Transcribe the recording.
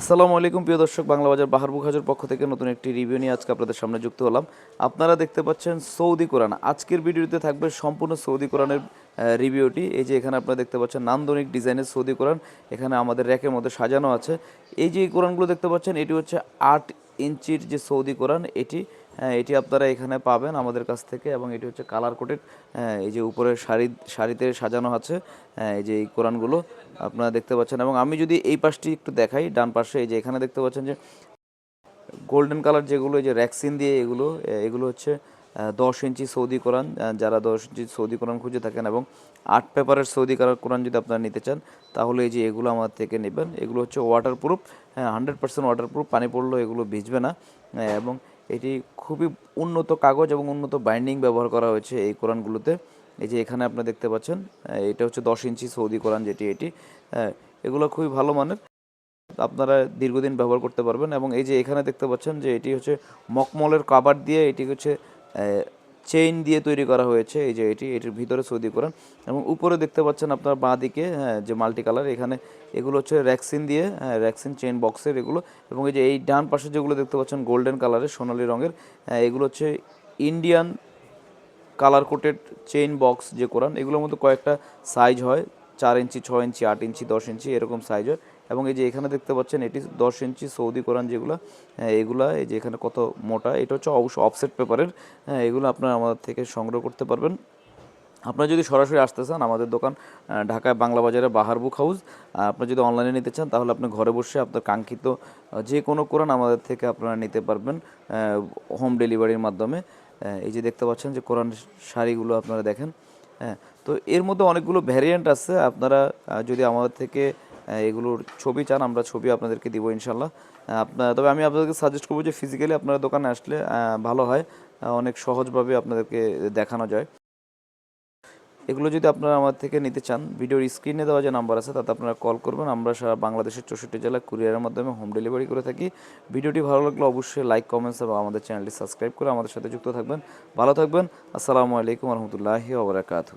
আসসালামু আলাইকুম, প্রিয় দর্শক, বাংলা বাজার বাহার বুক হাজার পক্ষ থেকে নতুন একটি রিভিউ নিয়ে আজকে আপনাদের সামনে যুক্ত হলাম। আপনারা দেখতে পাচ্ছেন সৌদি কোরআন। আজকের ভিডিওতে থাকবে সম্পূর্ণ সৌদি কোরআনের রিভিউটি এই যে এখানে আপনারা দেখতে পাচ্ছেন নান্দনিক ডিজাইনের সৌদি কোরআন। এখানে আমাদের র্যাকের মধ্যে সাজানো আছে। এই যে কোরআনগুলো দেখতে পাচ্ছেন, এটি হচ্ছে আট ইঞ্চির যে সৌদি কোরআন, এটি এটি আপনারা এখানে পাবেন আমাদের কাছ থেকে এবং এটি হচ্ছে কালার কোটেড হ্যাঁ এই যে উপরে শাড়ি শাড়িতে সাজানো আছে হ্যাঁ এই যে এই কোরআনগুলো আপনারা দেখতে পাচ্ছেন এবং আমি যদি এই পাশটি একটু দেখাই ডান পাশে এই যে এখানে দেখতে পাচ্ছেন যে গোল্ডেন কালার যেগুলো এই যে র্যাক্সিন দিয়ে এগুলো এগুলো হচ্ছে দশ ইঞ্চি সৌদি কোরআন যারা দশ ইঞ্চি সৌদি কোরআন খুঁজে থাকেন এবং আট পেপারের সৌদি কালার কোরআন যদি আপনারা নিতে চান তাহলে এই যে এগুলো আমার থেকে নেবেন। এগুলো হচ্ছে ওয়াটারপ্রুফ হ্যাঁ হান্ড্রেড পার্সেন্ট ওয়াটারপ্রুফ পানি পড়লেও এগুলো ভিজবে না হ্যাঁ, এবং এটি খুবই উন্নত কাগজ এবং উন্নত বাইন্ডিং ব্যবহার করা হয়েছে এই কোরআনগুলোতে। এই যে এখানে আপনারা দেখতে পাচ্ছেন এটা হচ্ছে দশ ইঞ্চি সৌদি কোরআন যেটি এটি। এগুলো খুবই ভালো মানের। আপনারা দীর্ঘদিন ব্যবহার করতে পারবেন এবং এই যে এখানে দেখতে পাচ্ছেন যে এটি হচ্ছে মকমলের কাবার দিয়ে এটি হচ্ছে চেইন দিয়ে তৈরি করা হয়েছে এই যে এটি এটির ভিতরে সৌদি কোরআন এবং উপরে দেখতে পাচ্ছেন আপনার বাঁ দিকে হ্যাঁ যে মাল্টি কালার এখানে এগুলো হচ্ছে র্যাক্সিন দিয়ে হ্যাঁ র্যাক্সিন চেইন বক্সের এগুলো এবং এই যে এই ডান পাশে যেগুলো দেখতে পাচ্ছেন গোল্ডেন কালারের সোনালী রঙের হ্যাঁ, এগুলো হচ্ছে Indian colour coated chain box যে কোরআন এগুলোর মধ্যে কয়েকটা সাইজ হয় চার ইঞ্চি ছয় ইঞ্চি আট ইঞ্চি দশ ইঞ্চি এরকম সাইজ হয়। এবং এই যে এখানে দেখতে পাচ্ছেন এটি দশ ইঞ্চি সৌদি কোরআন যেগুলো হ্যাঁ, এগুলা এই যে এখানে কত মোটা এটা হচ্ছে অবশ্য অফসেট পেপারের হ্যাঁ এগুলো আপনারা আমাদের থেকে সংগ্রহ করতে পারবেন। আপনারা যদি সরাসরি আসতে চান আমাদের দোকান ঢাকায় বাংলা বাজারে বাহার বুক হাউস আপনারা যদি অনলাইনে নিতে চান তাহলে আপনি ঘরে বসে আপনার কাঙ্ক্ষিত যে কোনো কোরআন আমাদের থেকে আপনারা নিতে পারবেন হোম ডেলিভারির মাধ্যমে। এই যে দেখতে পাচ্ছেন যে কোরআন শাড়িগুলো আপনারা দেখেন হ্যাঁ তো এর মধ্যে অনেকগুলো ভ্যারিয়েন্ট আছে। আপনারা যদি আমাদের থেকে এগুলোর ছবি চান, আমরা ছবি আপনাদেরকে দিব ইনশাল্লাহ আপনার তবে আমি আপনাদেরকে সাজেস্ট করব যে ফিজিক্যালি আপনারা দোকানে আসলে ভালো হয় অনেক সহজভাবে আপনাদেরকে দেখানো যায়। এগুলো যদি আপনারা আমার থেকে নিতে চান, ভিডিওর স্ক্রিনে দেওয়া যে নাম্বার আছে, তাতে আপনারা কল করবেন। আমরা সারা বাংলাদেশের চৌষট্টি জেলা কুরিয়ারের মাধ্যমে হোম ডেলিভারি করে থাকি। ভিডিওটি ভালো লাগলে অবশ্যই লাইক কমেন্টস এবং আমাদের চ্যানেলটি সাবস্ক্রাইব করে আমাদের সাথে যুক্ত থাকবেন। ভালো থাকবেন। আসসালামু আলাইকুম রহমতুল্লাহি ওবরাকাতু